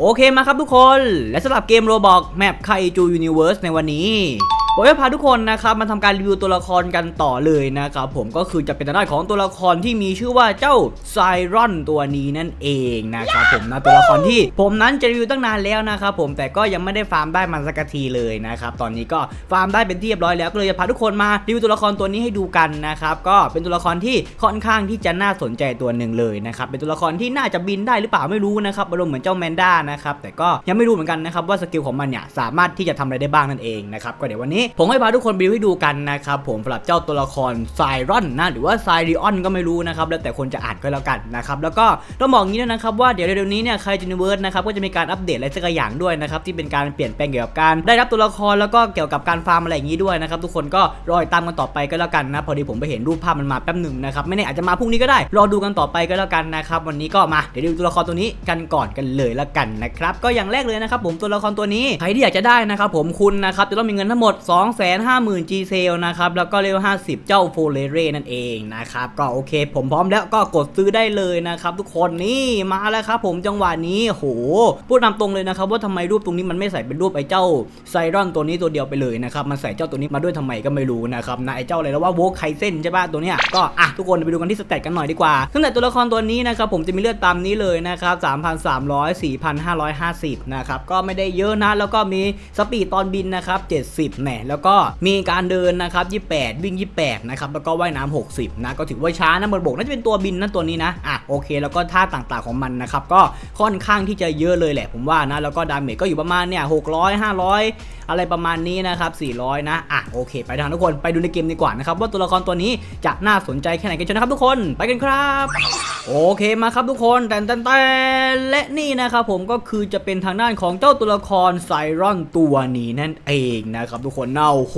โอเคมาครับทุกคน และสำหรับเกมโรบอกแมปไคจูยูนิเวิร์สในวันนี้ ผมจะพาทุกคนนะครับมาทำการรีวิวตัวละครกันต่อเลยนะครับผมก็คือจะเป็นทางด้านของตัวละครที่มีชื่อว่าเจ้าไซรอนตัวนี้นั่นเองนะครับผมนะตัวละครที่ผมนั้นจะรีวิวตั้งนานแล้วนะครับผมแต่ก็ยังไม่ได้ฟาร์มได้มันสักทีเลยนะครับตอนนี้ก็ฟาร์มได้เป็นที่เรียบร้อยแล้วก็เลยจะพาทุกคนมารีวิวตัวละครตัวนี้ให้ดูกันนะครับก็เป็นตัวละครที่ค่อนข้างที่จะน่าสนใจตัวหนึ่งเลยนะครับเป็นตัวละครที่น่าจะบินได้หรือเปล่าไม่รู้นะครับอารมณ์เหมือนเจ้าแมนด้านะครับแต่ก็ยังไม่รู้เหมือนกันนะครับว่าสกิลของมันเนี่ยสามารถที่จะทำอะไรได้บ้างนั่นเองนะครับก็เดี๋ยววันนี้ผมให้พาทุกคนไปดูให้ดูกันนะครับผมสำหรับเจ้าตัวละครไซรอนนะหรือว่าไซริออนก็ไม่รู้นะครับแล้วแต่คนจะอ่านก็แล้วกันนะครับแล้วก็ต้องบอกอย่างนี้ด้วยนะครับว่าเดี๋ยวเร็วๆนี้เนี่ยใครจูนิเวิร์สนะครับก็จะมีการอัปเดตอะไรสักอย่างด้วยนะครับที่เป็นการเปลี่ยนแปลงเกี่ยวกับการได้รับตัวละครแล้วก็เกี่ยวกับการฟาร์มอะไรอย่างนี้ด้วยนะครับทุกคนก็รอติดตามกันต่อไปก็แล้วกันนะพอดีผมไปเห็นรูปภาพมันมาแป๊บหนึ่งนะครับไม่แน่อาจจะมาพรุ่งนี้ก็ได้ รอดูกันต่อไปก็แล้วกันนะครับวันนี้ก็มาเดี๋ยวดูตัวละครตัวนี้กันก่อนกันเลยล้วกันนะครับก็อย่างแรกเลยนะครับผมตัวละครตัวนี้ใครที่อยากจะได้นะครับผมคุณนะครับจะต้องมีเงินทั้งหมด250,000 G s a l นะครับแล้วก็เลเวล50 เจ้าโฟเลเรนั่นเองนะครับก็โอเค ผมพร้อมแล้วก็กดซื้อได้เลยนะครับทุกคนนี่มาแล้วครับผมจังหวะนี้โหพูดนำตรงเลยนะครับว่าทำไมรูปตรงนี้มันไม่ใส่เป็นรูปไอ้เจ้าไซรอนตัวนี้ตัวเดียวไปเลยนะครับมันใส่เจ้าตัวนี้มาด้วยทำไมก็ไม่รู้นะครับนะไอ้เจ้าอะไรแล้วว่าโวคไคเซนใช่ป่ะตัวเนี้ยก็อะทุกคนไปดูกันที่สเตตกันหน่อยดีกว่าซึ่งแต่ตัวละครตัวนี้นะครับผมจะมีเลือดตามนี้เลยนะครับ3,300 4,550นะครับก็ไม่ได้เยอะนะแล้วก็มีสปีดตอนบินนะครับ70แหนแล้วก็มีการเดินนะครับ28 วิ่ง 28 นะครับ แล้วก็ว่ายน้ำ60 นะ ก็ถือว่าช้านะบนบกน่าจะเป็นตัวบินนะตัวนี้นะ อะโอเค แล้วก็ท่าต่างๆของมันนะครับ ก็ค่อนข้างที่จะเยอะเลยแหละผมว่านะ แล้วก็ดาเมจก็อยู่ประมาณเนี่ย600 500 อะไรประมาณนี้นะครับ 400 นะ อะโอเค ไปทางทุกคนไปดูในเกมดีกว่านะครับว่าตัวละครตัวนี้จะน่าสนใจแค่ไหนกันชนะครับทุกคนไปกันครับโอเคมาครับทุกคนแต่แต่แต่และนี่นะครับผมก็คือจะเป็นทางด้านของเจ้าตัวละครไซรอนตัวนี้นั่นเองนะครับทุกคนเน่าโห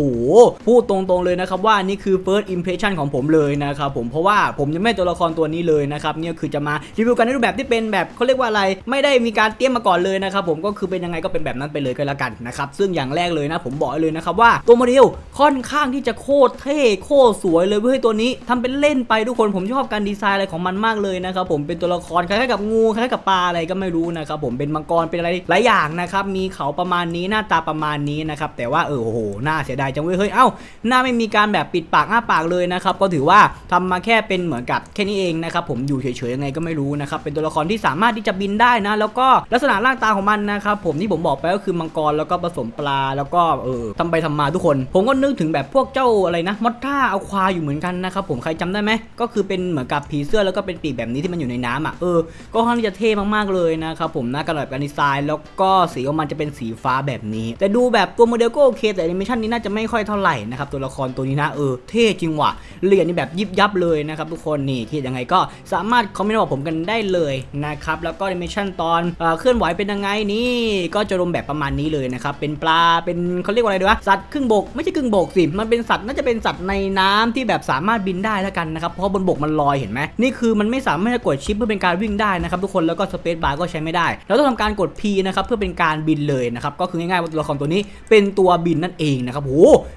พูดตรงๆเลยนะครับว่านี่คือ first impression ของผมเลยนะครับผมเพราะว่าผมยังไม่ตัวละครตัวนี้เลยนะครับเนี่ยคือจะมารีวิวกันในรูปแบบที่เป็นแบบเขาเรียกว่าอะไร ไม่ได้มีการเตรียมมาก่อนเลยนะครับผมก็คือเป็นยังไงก็เป็นแบบนั้นไปเลยก็แล้วกันนะครับซึ่งอย่างแรกเลยนะ ผมบอกเลยนะครับว่าตัวโมเดลค่อนข้างที่จะโคตรเท่โคตรสวยเลยเว้ยตัวนี้ทำเป็นเล่นไปทุกคนผมชอบการดีไซน์อะไรของมันมากเลยนะครับผมเป็นตัวละครคล้ายๆกับงูคล้ายๆกับปลาอะไรก็ไม่รู้นะครับผมเป็นมังกรเป็นอะไรหลายอย่างนะครับมีเขาประมาณนี้หน้าตาประมาณนี้นะครับแต่ว่าเออโอ้โหน่าเสียดายจังเว้ยเฮ้ยเอ้าหน้าไม่มีการแบบปิดปากอ้าปากเลยนะครับก็ถือว่าทำมาแค่เป็นเหมือนกับแค่นี้เองนะครับผมอยู่เฉยๆยังไงก็ไม่รู้นะครับเป็นตัวละครที่สามารถที่จะบินได้นะ แล้วก็ลักษณะร่างตาของมันนะครับผมที่ผมบอกไปก็คือมังกรแล้วก็ผสมปลาแล้วก็เออทำไปทำมาทุกคน ผมก็นึกถึงแบบพวกเจ้าอะไรนะมอตท่าเอาควาอยู่เหมือนกันนะครับผมใครจำได้ไหมก็คือเป็นเหมือนกับผีเสื้อแล้วก็เป็นปีกแบบนี้ที่มันอยู่ในน้ำอะเออก็ค่อนข้างที่จะเท่มากๆเลยนะครับผมนะกระดาษการดีไซน์แล้วก็สีของมันจะเป็นสีฟ้าแบบนี้ แต่ดูแบบตัวโมเดลก็โอเค แต่แอนิเมชันนี้น่าจะไม่ค่อยเท่าไหร่นะครับตัวละครตัวนี้นะเออเท่จริงว่ะเหรียญนี่แบบยิบยับเลยนะครับทุกคนนี่คิดยังไงก็สามารถคอมเมนต์บอกผมกันได้เลยนะครับแล้วก็แอนิเมชันตอนเอ่อเคลื่อนไหวเป็นยังไงนี่ก็จะรวมแบบประมาณนี้เลยนะครับเป็นปลาเป็นเขาเรียกว่าอะไรดีวะสัตว์ครึ่งบกไม่ใช่ครึ่งบกสิมันเป็นสัตว์น่าจะเป็นสัตว์ในน้ำที่แบบสามารถบินได้แล้วกันนะครับเพราะบนบกมันลอยเห็นไหมนี่คือมันไม่สามารถกดชิปเพื่อเป็นการวิ่งได้นะครับทุกคนแล้วก็สเปซบาร์ก็ใช้ไม่ได้เราต้องทำการกด P นะครับเพื่อเป็นการบินเลยนะครับก็คือง่ายๆว่าตัวละครตัวนี้เป็นตัวบินนั่นเองนะครับโห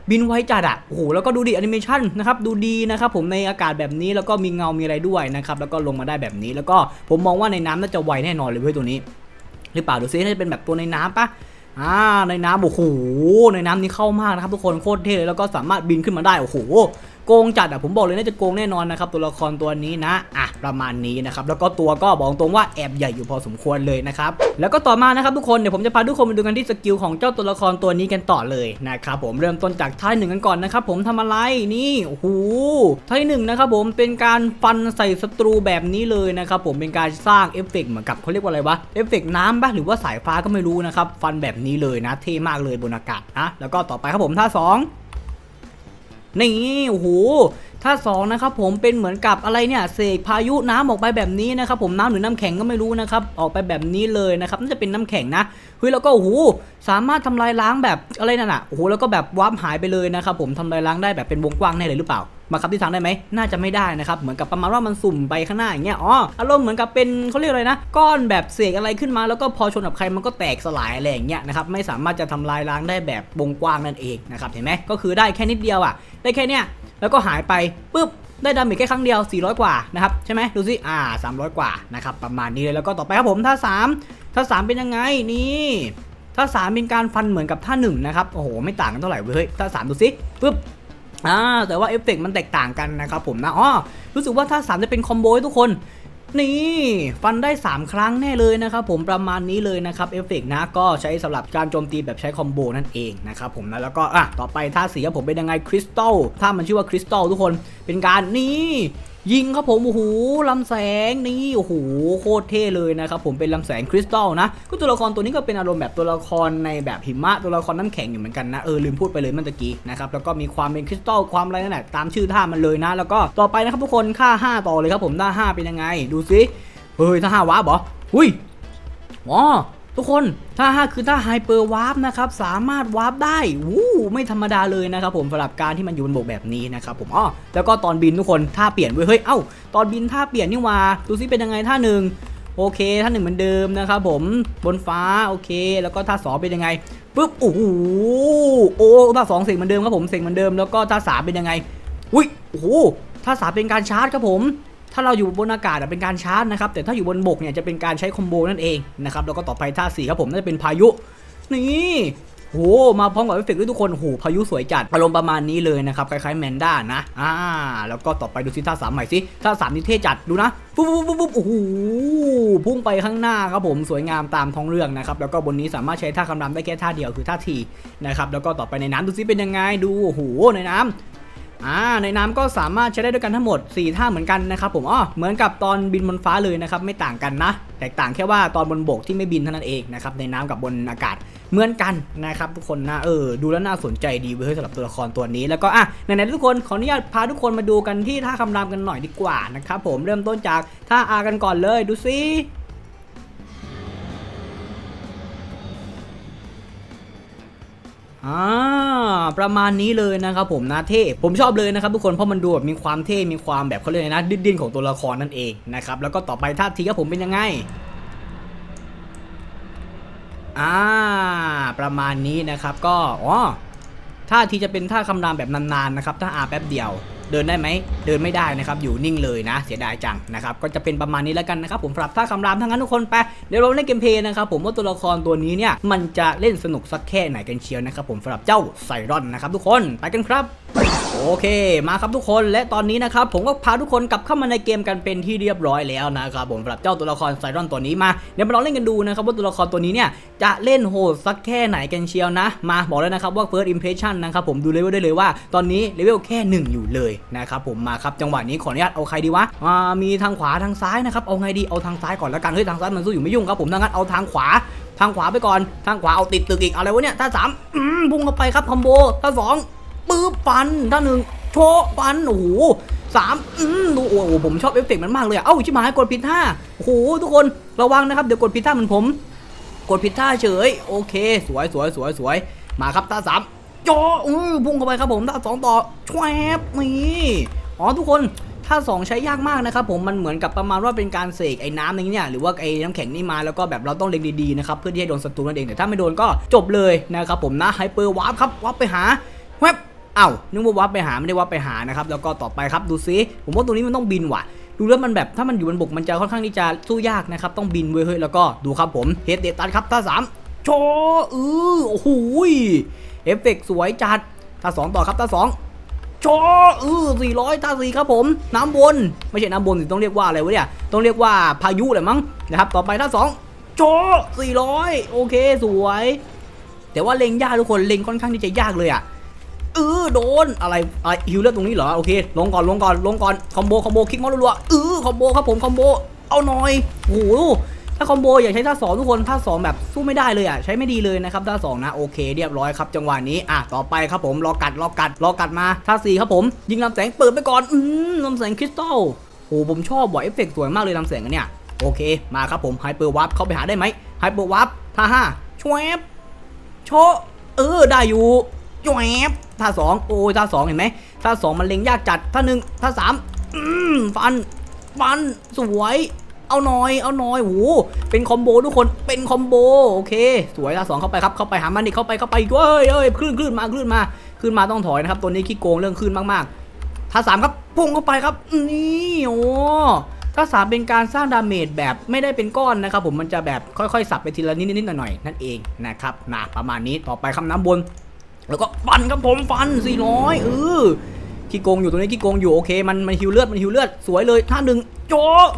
บินไวจัดอะโอ้โหแล้วก็ดูดิแอนิเมชันนะครับดูดีนะครับผมในอากาศแบบนี้แล้วก็มีเงามีอะไรด้วยนะครับแล้วก็ลงมาได้แบบนี้ แล้วก็ผมมองว่าในน้ำน่าจะไวแน่นอนเลยเว้ยตัวนี้หรือเปล่าดูซิน่าจะเป็นแบบตัวในน้ำปะ อ่าในน้ำโอ้โหในน้ำนี่เข้ามากนะครับทุกคนโคตรเท่เลยแล้วก็สามารถบินขึ้นมาได้โอ้โห โกงจัดอะผมบอกเลยน่าจะโกงแน่นอนนะครับตัวละครตัวนี้นะอะประมาณนี้นะครับแล้วก็ตัวก็บอกตรงว่าแอบใหญ่อยู่พอสมควรเลยนะครับแล้วก็ต่อมานะครับทุกคนเดี๋ยวผมจะพาทุกคนไปดูกันที่สกิลของเจ้าตัวละครตัวนี้กันต่อเลยนะครับผมเริ่มต้นจากท่าหนึ่งกันก่อนนะครับผมทำอะไรนี่โอ้โหท่าหนึ่งนะครับผมเป็นการฟันใส่ศัตรูแบบนี้เลยนะครับผมเป็นการสร้างเอฟเฟกต์เหมือนกับเขาเรียกว่าอะไรวะเอฟเฟกต์น้ำปะหรือว่าสายฟ้าก็ไม่รู้นะครับฟันแบบนี้เลยนะเท่มากเลยบนอากาศนะแล้วก็ต่อไปครับผมท่าสอง นี่โอ้โห ท่าสองนะครับผมเป็นเหมือนกับอะไรเนี่ยเสกพายุน้ำออกไปแบบนี้นะครับผมน้ำหรือน้ำแข็งก็ไม่รู้นะครับออกไปแบบนี้เลยนะครับน่าจะเป็นน้ำแข็งนะเฮ้ยแล้วก็โอ้โหสามารถทำลายล้างแบบอะไรนั่นน่ะโอ้โหแล้วก็แบบวับหายไปเลยนะครับผมทำลายล้างได้แบบเป็นวงกว้างแน่เลยหรือเปล่ามาครับที่ทางได้ไหมน่าจะไม่ได้นะครับ เหมือนกับประมาณว่ามันสุ่มไปข้างหน้าอย่างเงี้ย อ๋อ อารมณ์เหมือนกับเป็นเขาเรียกอะไรนะ ก้อนแบบเสกอะไรขึ้นมา แล้วก็พอชนกับใครมันก็แตกสลายอะไรอย่างเงี้ยนะครับ ไม่สามารถจะทำลายล้างได้แบบวงกว้างนั่นเองนะครับ เห็นไหมก็คือได้แค่นิดเดียวอะ ได้แค่เนี้ย แล้วก็หายไปปุ๊บได้ดาเมจแค่ครั้งเดียว 400 กว่านะครับใช่ไหมดูสิอ่า 300 กว่านะครับประมาณนี้เลยแล้วก็ต่อไปครับผมท่า 3 ท่า 3 เป็นยังไงนี่ท่า 3 เป็นการฟันเหมือนกับท่า1นะครับโอ้โหไม่ต่างกันเท่าไหร่เว้ยเฮ้ยท่า 3 ดูสิปุ๊บอ่าแต่ว่าเอฟเฟกต์มันแตกต่างกันนะครับผมนะอ๋อรู้สึกว่าท่า 3 จะเป็นคอมโบให้ทุกคน นี่ฟันได้ 3 ครั้งแน่เลยนะครับผมประมาณนี้เลยนะครับเอฟเฟกต์นะก็ใช้สำหรับการโจมตีแบบใช้คอมโบนั่นเองนะครับผมนะแล้วก็อะต่อไปท่าสีผมเป็นยังไงคริสตัลถ้ามันชื่อว่าคริสตัลทุกคนเป็นการนี่ ยิงครับผมโอ้โหลำแสงนี่โอ้โหโคตรเท่เลยนะครับผมเป็นลำแสงคริสตัลนะก็ตัวละครตัวนี้ก็เป็นอารมณ์แบบตัวละครในแบบหิมะตัวละครน้ำแข็งอยู่เหมือนกันนะเออลืมพูดไปเลยเมื่อกี้นะครับแล้วก็มีความเป็นคริสตัลความอะไรนั่นแหละตามชื่อท่ามันเลยนะ แล้วก็ต่อไปนะครับทุกคนค่า 5 ต่อเลยครับผมท่า5เป็นยังไง ดูสิเฮ้ยถ้าห้าวาร์ปเหรออุ้ยอ๋อ ทุกคนถ้าห้าคือถ้าไฮเปอร์วาร์ปนะครับสามารถวาร์ปได้วู้ไม่ธรรมดาเลยนะครับผมสำหรับการที่มันอยู่บนบกแบบนี้นะครับผมอ๋อแล้วก็ตอนบินทุกคนท่าเปลี่ยนเว้ยเฮ้ยเอ้าตอนบินท่าเปลี่ยนนี่ว่าดูซิเป็นยังไงท่าหนึ่งโอเคท่าหนึ่งเหมือนเดิมนะครับผมบนฟ้าโอเค แล้วก็ท่าสองเป็นยังไงปุ๊บโอ้โหโอ้ท่าสองเสียงเหมือนเดิมครับผมเสียงเหมือนเดิมแล้วก็ท่าสามเป็นยังไงอุ้ยโอ้โหท่าสามเป็นการชาร์จครับผม ถ้าเราอยู่บนอากาศอะเป็นการชาร์จนะครับแต่ถ้าอยู่บนบกเนี่ยจะเป็นการใช้คอมโบนั่นเองนะครับแล้วก็ต่อไปท่าสี่ครับผมน่าจะเป็นพายุนี่โหมาพร้อมกับเอฟเฟกต์ด้วยทุกคนโหพายุสวยจัดอารมณ์ประมาณนี้เลยนะครับคล้ายๆแมนด้านะอ่าแล้วก็ต่อไปดูซิท่าสามใหม่สิท่าสามนี่เท่จัดดูนะปุ๊บปุ๊บปุ๊บปุ๊บโอ้โหพุ่งไปข้างหน้าครับผมสวยงามตามท้องเรื่องนะครับแล้วก็บนนี้สามารถใช้ท่าคำรามได้แค่ท่าเดียวคือท่าทีนะครับแล้วก็ต่อไปในน้ำดูซิเป็นยังไงดูโอ้โหในน้ำ อ่าในน้ำก็สามารถใช้ได้ด้วยกันทั้งหมด 4 ท่าเหมือนกันนะครับผมอ๋อเหมือนกับตอนบินบนฟ้าเลยนะครับไม่ต่างกันนะ แตกต่างแค่ว่าตอนบนบกที่ไม่บินเท่านั้นเองนะครับในน้ำกับบนอากาศเหมือนกันนะครับทุกคนนะเออดูแล้วน่าสนใจดีเว้ยสำหรับตัวละครตัวนี้แล้วก็อะไหนๆทุกคนขออนุญาตพาทุกคนมาดูกันที่ท่าคำรามกันหน่อยดีกว่านะครับผมเริ่มต้นจากท่าอากันก่อนเลยดูซิ อ่าประมาณนี้เลยนะครับผมนะเท่ผมชอบเลยนะครับทุกคนเพราะมันดูแบบมีความเท่ มีความแบบเขาเรียกอะไรนะดิ้นๆของตัวละครนั่นเองนะครับแล้วก็ต่อไปท่าทีครับผมเป็นยังไงอ่าประมาณนี้นะครับก็อ๋อท่าทีจะเป็นท่าคำรามแบบนานๆนะครับถ้าอาแป๊บเดียว เดินได้ไหมเดินไม่ได้นะครับอยู่นิ่งเลยนะ เสียดายจังนะครับก็จะเป็นประมาณนี้แล้วกันนะครับผมสำหรับท่าคำรามทั้งนั้นทุกคนไปเดี๋ยวเราเล่นเกมเพลย์นะครับผมว่าตัวละครตัวนี้เนี่ยมันจะเล่นสนุกสักแค่ไหนกันเชียวนะครับผมสำหรับเจ้าไซรอนนะครับทุกคนไปกันครับ โอเคมาครับทุกคนและตอนนี้นะครับผมก็พาทุกคนกลับเข้ามาในเกมกันเป็นที่เรียบร้อยแล้วนะครับผมสำหรับเจ้าตัวละครไซรอนตัวนี้มาเดี๋ยวมาลองเล่นกันดูนะครับว่าตัวละครตัวนี้เนี่ยจะเล่นโหดสักแค่ไหนกันเชียวนะ มาบอกเลยนะครับว่า first impression นะครับผมดูเลเวลได้เลยว่าตอนนี้เลเวลแค่หนึ่งอยู่เลยนะครับผมมาครับจังหวะนี้ขออนุญาตเอาใครดีวะอ่ามีทางขวาทางซ้ายนะครับเอาไงดีเอาทางซ้ายก่อนแล้วกันเฮ้ยทางซ้ายมันสู้อยู่ไม่ยุ่งครับผมดังนั้นเอาทางขวาทางขวาไปก่อน ทางขวาเอาติดตึกอีกอะไรวะเนี่ยท่าสามพุ่งเข้าไปครับคอมโบท่าสอง ปึ๊บฟันท่านหนึ่งโชฟันโอ้โหสามอืมดูโอ้โหผมชอบเอฟเฟกต์มันมากเลยอะเอ้าชิบหายกดผิดท่าโอ้โหทุกคนระวังนะครับเดี๋ยวกดผิดท่าเหมือนผม กดผิดท่าเฉย โอเค สวยสวยสวยสวยมาครับท่าสามจอือพุ่งเข้าไปครับผมท่าสองต่อชวบนี่อ๋อทุกคนท่าสองใช้ยากมากนะครับผมมันเหมือนกับประมาณว่าเป็นการเสกไอ้น้ำนี้เนี่ยหรือว่าไอ้น้ำแข็งนี่มาแล้วก็แบบเราต้องเล็งดีๆนะครับเพื่อที่ให้โดนศัตรูนั่นเองแต่ถ้าไม่โดนก็จบเลยนะครับผมนะไฮเปอร์วาร์ปครับวาร์ปไปหาแวบ อ้านึกว่าวาร์ปไปหาไม่ได้วาร์ปไปหานะครับแล้วก็ต่อไปครับดูซิผมว่าตัวนี้มันต้องบินว่ะดูแล้วมันแบบถ้ามันอยู่บนบกมันจะค่อนข้างที่จะสู้ยากนะครับต้องบินเว้ยเฮ้ยแล้วก็ดูครับผมเฮดเดตันครับท่าสามโชว์เออโอ้โหเอฟเฟกต์สวยจัดท่าสองต่อครับท่าสองโชว์เออสี่ร้อยท่าสี่ครับผม น้ำบน ไม่ใช่น้ำบนสิต้องเรียกว่าอะไรวะเนี่ยต้องเรียกว่าพายุแหละมั้งนะครับต่อไปท่าสองโชสี่ร้อยโอเคสวย แต่ว่าเล็งยากทุกคนเล็งค่อนข้างที่จะยากเลยอะ เออโดนอะไรอะไรฮิวเลือดตรงนี้เหรอโอเคลงก่อนลงก่อนลงก่อนคอมโบคอมโบคลิกมารัวๆเออคอมโบครับผมคอมโบเอาหน่อยโอ้โหถ้าคอมโบอย่าใช้ท่าสองทุกคนท่าสองแบบสู้ไม่ได้เลยอะใช้ไม่ดีเลยนะครับท่าสองนะโอเคเรียบร้อยครับจังหวะนี้อะต่อไปครับผมรอกัดรอกัดรอกัดมาท่าสี่ครับผม ยิงลำแสงเปิดไปก่อนอืมลำแสงคริสตัลโอ้ผมชอบว่ะเอฟเฟกต์สวยมากเลยลำแสงอันเนี้ยโอเคมาครับผมไฮเปอร์วับเข้าไปหาได้ไหมไฮเปอร์วับท่าห้าชวบโชเออได้อยู่ แหวบท่าสองโอ้ยท่าสองเห็นไหมท่าสองมันเล็งยากจัดท่าหนึ่งท่าสามอืมฟันฟันสวย เอาหน่อย เอาหน่อยโหเป็นคอมโบทุกคนเป็นคอมโบโอเค สวยท่าสองเข้าไปครับเข้าไปหามันดิเข้าไปเข้าไปเฮ้ยเฮ้ยคลื่นคลื่นมาคลื่นมาคลื่นมาต้องถอยนะครับตัวนี้ขี้โกงเรื่องคลื่นมากๆท่าสามครับพุ่งเข้าไปครับนี่โอ้ถ้าสามเป็นการสร้างดาเมจแบบไม่ได้เป็นก้อนนะครับผมมันจะแบบค่อยๆ สับไปทีละนิดๆหน่อยๆนั่นเองนะครับนะประมาณนี้ต่อไปคำน้ำบน แล้วก็ฟันครับผมฟัน 400 เออขี้โกงอยู่ตรงนี้ขี้โกงอยู่โอเคมันมันฮิวเลือดมันฮิวเลือดสวยเลยท่าหนึ่งโจ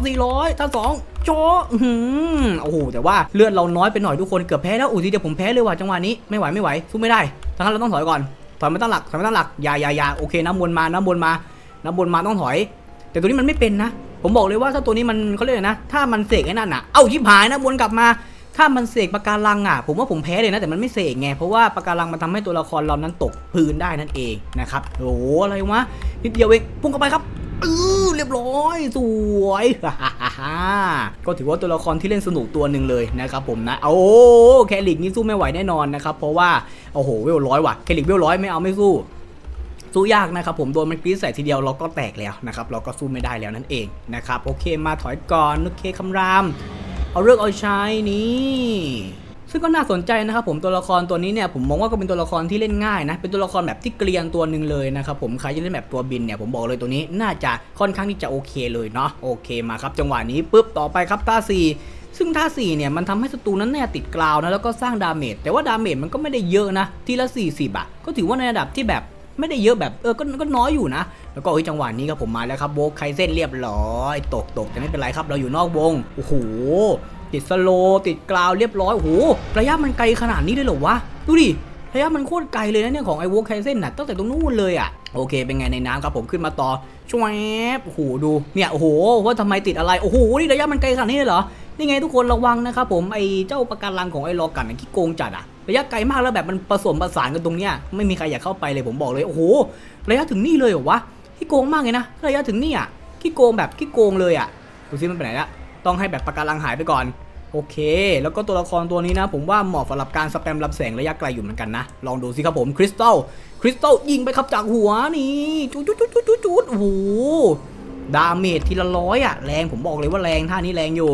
400ท่าสองโจอื้อหือโอ้โหแต่ว่าเลือดเราน้อยไปหน่อยทุกคนเกือบแพ้แล้วอุ้ยทีเดียวผมแพ้เลยว่ะจังหวะนี้ไม่ไหวไม่ไหวสู้ไม่ได้ทั้งนั้นเราต้องถอยก่อนถอยไม่ตั้งหลักถอยไม่ตั้งหลักอย่าอย่าอย่าโอเคน้ำบนมาน้ำบนมาน้ำบนมาต้องถอย แต่ตัวนี้มันไม่เป็นนะ ผมบอกเลยว่าถ้าตัวนี้มันเขาเรียกไรนะ ถ้ามันเสกไอ้นั่นอะเอ้าชิบหายนะวนกลับมา ถ้ามันเสกปะการังอะผมว่าผมแพ้เลยนะแต่มันไม่เสกไงเพราะว่าปะการังมันทำให้ตัวละครเรานั้นตกพื้นได้นั่นเองนะครับโอ้โหอะไรวะนิดเดียวเองพุ่งเข้าไปครับอือเรียบร้อยสวยก็ถือว่าตัวละครที่เล่นสนุกตัวหนึ่งเลยนะครับผมนะโอ้แคลิกนี่สู้ไม่ไหวแน่นอนนะครับเพราะว่าโอ้โหเวลร้อยว่ะแคลิกเวลร้อยไม่เอาไม่สู้สู้ยากนะครับผมโดนมันกรีดใส่ทีเดียวเราก็แตกแล้วนะครับเราก็สู้ไม่ได้แล้วนั่นเองนะครับโอเคมาถอยก่อนโอเคคำราม เอาเรื่องเอาใช้นี่ซึ่งก็น่าสนใจนะครับผมตัวละครตัวนี้เนี่ยผมมองว่าก็เป็นตัวละครที่เล่นง่ายนะเป็นตัวละครแบบที่เกรียนตัวหนึ่งเลยนะครับผมใครจะเล่นแบบตัวบินเนี่ยผมบอกเลยตัวนี้น่าจะค่อนข้างที่จะโอเคเลยเนาะโอเคมาครับ จังหวะนี้ปุ๊บต่อไปครับท่าสี่ซึ่งท่าสี่เนี่ยมันทำให้ศัตรูนั้นเนี่ยติดกราวนะแล้วก็สร้างดาเมจแต่ว่าดาเมจมันก็ไม่ได้เยอะนะทีละ 40อะก็ถือว่าในระดับที่แบบ ไม่ได้เยอะแบบเออก็ก็น้อยอยู่นะ แล้วก็เฮ้ยจังหวะนี้ครับผมมาแล้วครับโบกไคเส้นเรียบร้อยตกตกแต่ไม่เป็นไรครับเราอยู่นอกวงโอ้โหติดสโลติดกราวเรียบร้อยโอ้โหระยะมันไกลขนาดนี้เลยเหรอวะดูดิระยะมันโคตรไกลเลยนะเนี่ยของไอ้โวกไคเส้นน่ะตั้งแต่ตรงนู้นเลยอะโอเค เป็นไงในน้ำครับผมขึ้นมาต่อช่วยโอ้โหดูเนี่ยโอ้โหว่าทำไมติดอะไรโอ้โหนี่ระยะมันไกลขนาดนี้เลยเหรอ นี่ไงทุกคนระวังนะครับผมไอ้เจ้าปะการังของไอ้ลอกันน่ะขี้โกงจัดอะระยะไกลมากแล้วแบบมันผสมผสานกันตรงเนี้ยไม่มีใครอยากเข้าไปเลยผมบอกเลยโอ้โหระยะถึงนี่เลยเหรอวะขี้โกงมากเลยนะระยะถึงนี่อะขี้โกงแบบขี้โกงเลยอะดูซิมันไปไหนละต้องให้แบบปะการังหายไปก่อนโอเค แล้วก็ตัวละครตัวนี้นะ ผมว่าเหมาะสำหรับการสแปมลำแสงระยะไกลอยู่เหมือนกันนะ ลองดูสิครับผมคริสตัลคริสตัลยิงไปครับจากหัวนี่จุดจุดจุดจุดจุดจุดโอ้โหดาเมจทีละร้อยอะแรงผมบอกเลยว่าแรงท่านี้แรงอยู่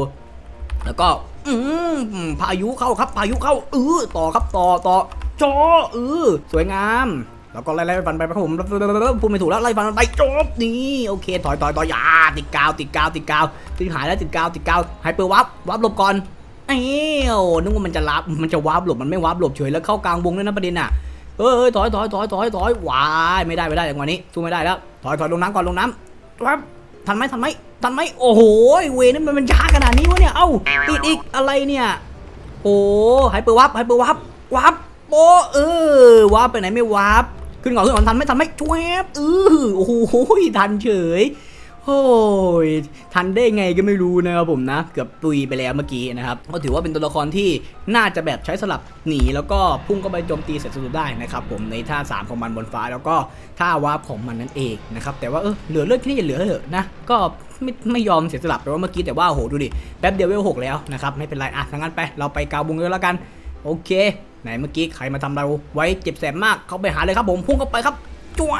แล้วก็ อืมพายุเข้าครับ พายุเข้าเออต่อครับต่อต่อจอเออสวยงามแล้วก็ไล่ไล่ฟันไปครับผมพูดไม่ถูกแล้วไล่ฟันไปจบนี่โอเคถอยถอยถอยอยาติดกาวติดกาวติดกาวติดหายแล้วติดกาวติดกาวไฮเปอร์วับวับหลบก่อนเอ้วนึกว่ามันจะรับมันจะวับหลบมันไม่วับหลบเฉยแล้วเข้ากลางวงด้วยนะประเด็นอะเออถอยถอยถอยถอยถอยวายไม่ได้ไม่ได้อย่างวันนี้สู้ไม่ได้แล้วถอยถอยลงน้ำก่อนลงน้ำวับ ทันไหมทันไหมทันไหมโอ้โหเวนั่นมันมันช้าขนาดนี้วะเนี่ยเอ้าติดอีกอะไรเนี่ยโอ้ไฮเปอร์วับไฮเปอร์วับวับโอ้เออวับไปไหนไม่วับขึ้นก่อนขึ้นก่อนทันไหมทันไหมชวบเออโอ้โหทันเฉย โอ้ยทันได้ไงก็ไม่รู้นะครับผมนะ เกือบตุยไปแล้วเมื่อกี้นะครับ ก็ถือว่าเป็นตัวละครที่น่าจะแบบใช้สลับหนีแล้วก็พุ่งเข้าไปโจมตีเสร็จสุดได้นะครับผมในท่าสามของมันบนฟ้าแล้วก็ท่าวาร์ปของมันนั่นเองนะครับ แต่ว่าเออเหลือเลือดแค่นี้อย่าเหลือเถอะนะ ก็ไม่ไม่ยอมเสียสลับไปว่าเมื่อกี้แต่ว่าโหดูดิแป๊บเดียวเวลหกแล้วนะครับไม่เป็นไรอะทั้งนั้นไปเราไปกาวบุงเลยแล้วกันโอเค ไหนเมื่อกี้ใครมาทำเราไว้เจ็บแสบมากเข้าไปหาเลยครับผมพุ่งเข้าไปครับจว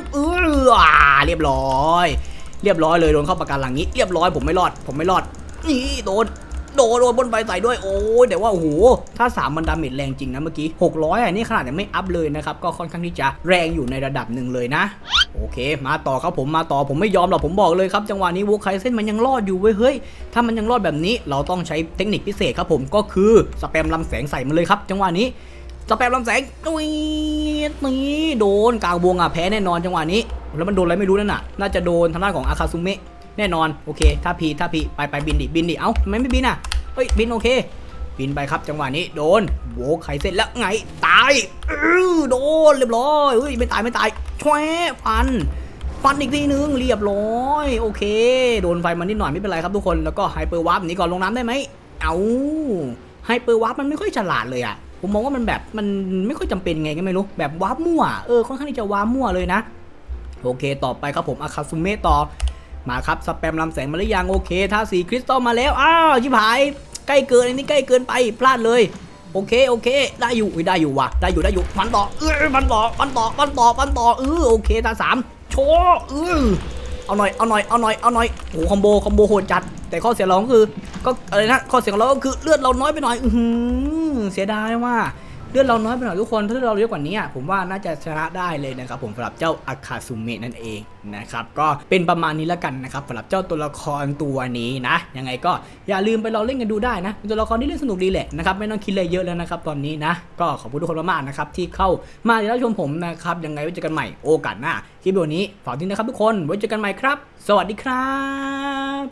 บเออเรียบร้อย เรียบร้อยเลยโดนเข้าประกันหลังนี้เรียบร้อยผมไม่รอด ผมไม่รอดนี่โดนโดนโดนบนใบใส่ด้วยโอ้ยแต่ว่าโอ้โหถ้าสามมันดาเมจแรงจริงนะเมื่อกี้ 600อะนี่ขนาดยังไม่อัพเลยนะครับ ก็ค่อนข้างที่จะแรงอยู่ในระดับหนึ่งเลยนะ โอเค มาต่อครับผมมาต่อผมไม่ยอมหรอกผมบอกเลยครับจังหวะนี้วูไคเส้นมันยังรอดอยู่เว้ยเฮ้ยถ้ามันยังรอดแบบนี้เราต้องใช้เทคนิคพิเศษครับผมก็คือสแปมลำแสงใส่มันเลยครับ จังหวะนี้ สแปมลำแสงนุ้ยนี่โดนกลางวงอะแพ้แน่นอนจังหวะนี้ แล้วมันโดนอะไรไม่รู้นั่นน่ะ น่าจะโดนทางด้านของอาคาซุเมะแน่นอนโอเคถ้าพีถ้าพีไปไปบินดิบินดิเอ้าทำไมไม่บินอะเฮ้ยบินโอเค บินไปครับจังหวะนี้โดนโบกไข่เสร็จแล้วไงตายเออโดนเรียบร้อยเฮ้ยไม่ตายไม่ตายแชวฟันฟันอีกทีนึงเรียบร้อยโอเค โดนไฟมันนิดหน่อยไม่เป็นไรครับทุกคนแล้วก็ไฮเปอร์วาร์ปนี้ก่อนลงน้ำได้ไหมเอาไฮเปอร์วาร์ปมันไม่ค่อยฉลาดเลยอะ ผมมองว่ามันแบบมันไม่ค่อยจำเป็นไงก็ไม่รู้แบบว้ามั่วเออค่อนข้างที่จะว้ามั่วเลยนะ โอเค ต่อไปครับผมอาคาซุเมะต่อมาครับสแปมลำแสงมาหรือยังโอเคท่าสีคริสตัลมาแล้วอ้าวชิบหายใกล้เกินอันนี้ใกล้เกินไปพลาดเลยโอเคโอเค ได้อยู่ได้อยู่ว่ะได้อยู่ได้อยู่ฟันต่อเออฟันต่อฟันต่อฟันต่อฟันต่อเออโอเคท่าสามโชว์เออเอาหน่อยเอาหน่อยเอาหน่อยเอาหน่อยโอ้โหคอมโบคอมโบโหดจัด แต่ข้อเสียเราก็คือก็อะไรนะข้อเสียของเราก็คือเลือดเราน้อยไปหน่อยอือ เสียดายว่าเลือดเราน้อยไปหน่อยทุกคนถ้าเลือดเราเยอะกว่านี้ผมว่าน่าจะชนะได้เลยนะครับผมสำหรับเจ้าอาคาซุเมะนั่นเองนะครับก็เป็นประมาณนี้แล้วกันนะครับสำหรับเจ้าตัวละครตัวนี้นะยังไงก็อย่าลืมไปลองเล่นกันดูได้นะเป็นตัวละครที่เล่นสนุกดีแหละนะครับไม่ต้องคิดอะไรเยอะแล้วนะครับตอนนี้นะก็ขอบคุณทุกคนมากๆนะครับที่เข้ามารับชมผมนะครับยังไงไว้เจอกันใหม่โอกาสหน้าคลิปวิดีโอนี้ฝากทิ้งนะครับทุกคนไว้เจอกันใหม่ครับ สวัสดีครับ